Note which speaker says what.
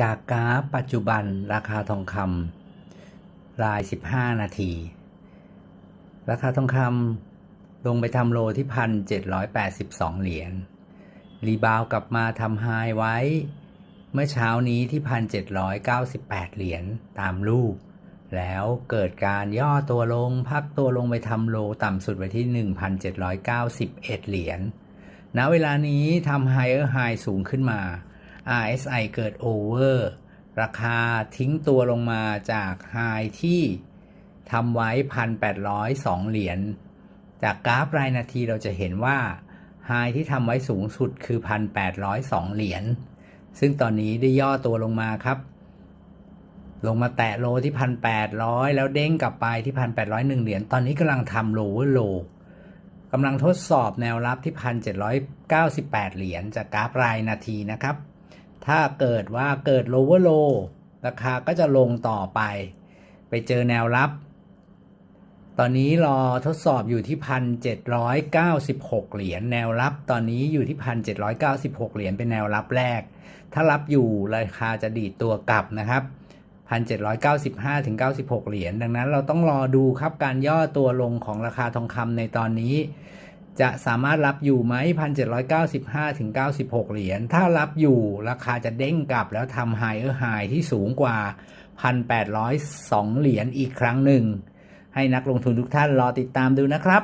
Speaker 1: จากกราฟปัจจุบันราคาทองคำราย 15 นาที ราคาทองคำลงไปทำโลที่ 1,782 เหรียญ รีบาวกลับมาทำไฮไว้ เมื่อเช้านี้ที่ 1,798 เหรียญตามรูป แล้วเกิดการย่อตัวลงพักตัวลงไปทำโลต่ำสุดไว้ที่ 1,791 เหรียญณเวลานี้ทำ higher high สูงขึ้นมา RSI เกิด over ราคาทิ้งตัวลงมาจาก high ที่ทำไว้ 1,802 เหรียญ จากกราฟรายนาทีเราจะเห็นว่า high ที่ทำไว้สูงสุดคือ 1,802 เหรียญ ซึ่งตอนนี้ได้ย่อตัวลงมาครับ ลงมาแตะโลที่ 1,800 แล้วเด้งกลับไปที่ 1,801 เหรียญ ตอนนี้กำลังทำ lower low กำลังทดสอบแนวรับที่ 1,798 เหรียญจากกราฟรายนาทีนะครับ ถ้าเกิดว่าเกิด lower low ราคาก็จะลงต่อไป ไปเจอแนวรับ ตอนนี้รอทดสอบอยู่ที่1,796เหรียญแนวรับ ตอนนี้อยู่ที่1,796เหรียญเป็นแนวรับแรก ถ้ารับอยู่ราคาจะดีดตัวกลับนะครับ1,795ถึง96 เหรียญ ดังนั้นเราต้องรอดูครับการย่อตัวลงของราคาทองคำในตอนนี้ จะสามารถรับอยู่ไหม1,795ถึง96เหรียญ ถ้ารับอยู่ราคาจะเด้งกลับแล้วทำไฮเออร์ไฮที่สูงกว่า1,802เหรียญอีกครั้งหนึ่ง ให้นักลงทุนทุกท่านรอติดตามดูนะครับ